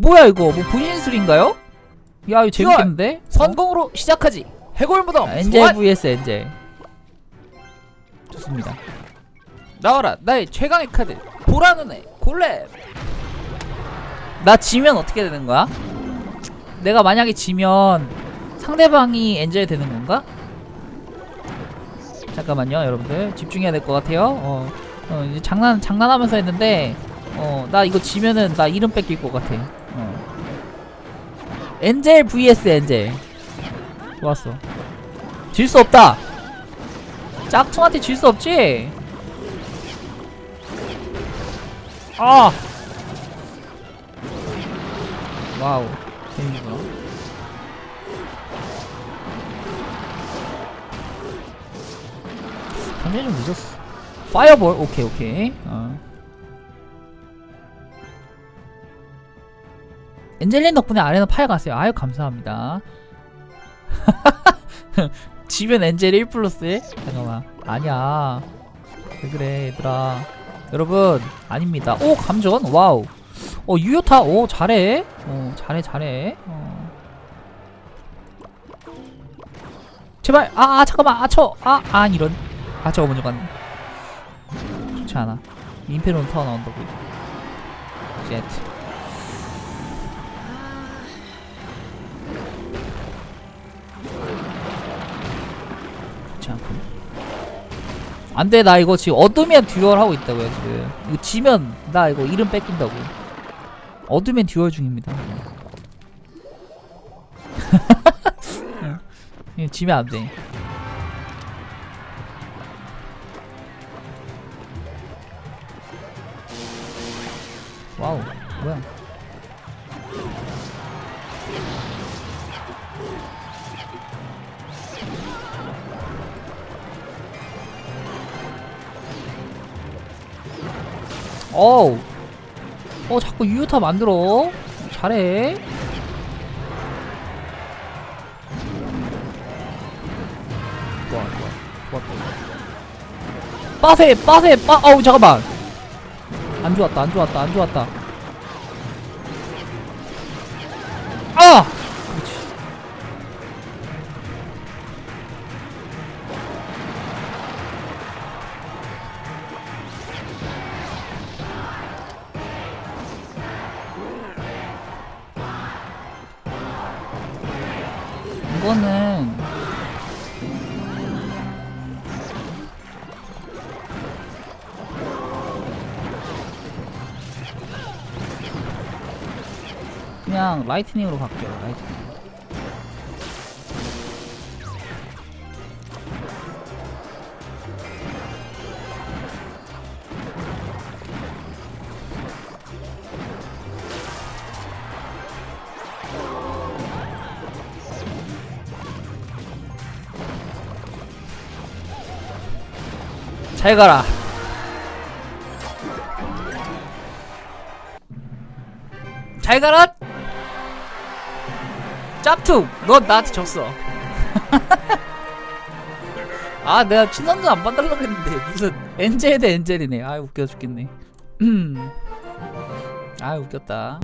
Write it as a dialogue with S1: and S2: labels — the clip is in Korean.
S1: 뭐야 이거 뭐 분신술인가요? 야 이거 재밌겠는데?
S2: 선공으로 시작하지. 해골 무덤.
S1: 아, 엔젤
S2: 소환.
S1: vs 엔젤 좋습니다
S2: 나와라 나의 최강의 카드. 보라는 애 골렘.
S1: 나 지면 어떻게 되는 거야? 내가 만약에 지면 상대방이 엔젤 되는 건가? 잠깐만요 여러분들 집중해야 될 것 같아요 어, 어, 이제 장난 장난하면서 했는데 어 나 이거 지면은 나 이름 뺏길 것 같아 어. 엔젤 vs 엔젤. 좋았어. 질 수 없다. 짝퉁한테 질 수 없지? 아! 와우. 재밌어 완전히 좀 늦었어. 파이어볼? 오케이 오케이. 어. 엔젤린 덕분에 아레나 파이 갔어요. 아유 감사합니다. 지면 엔젤 1 플러스 1? 잠깐만. 아니야. 왜 그래 얘들아. 여러분 아닙니다. 오 감전? 와우. 어 유효타? 오 잘해. 어 잘해 잘해. 어. 제발. 아, 아 잠깐만. 아쳐아 아, 이런. 아 저거 먼저 갔네. 좋지 않아. 임페론 타워 나온다고. 제트 안돼 나 이거 지금 어둠이랑 듀얼 하고 있다고요 지금. 이거 지면 나 이거 이름 뺏긴다고. 어둠의 듀얼 중입니다. 응. 이거 지면 안돼. 와우 뭐야 어우. 어 자꾸 유효타 만들어. 잘해. 좋아 좋아. 좋았다. 빠세 빠세 빠 어우 잠깐만. 안 좋았다 안 좋았다 안 좋았다 이거는 그냥 라이트닝으로 갈게요 라이트닝 잘 가라. 잘 가라. 짭퉁 너 나한테 졌어. 아 내가 친선도 안 받으려고 했는데 무슨 엔젤 대 엔젤이네. 아 웃겨 죽겠네. 음. 아 웃겼다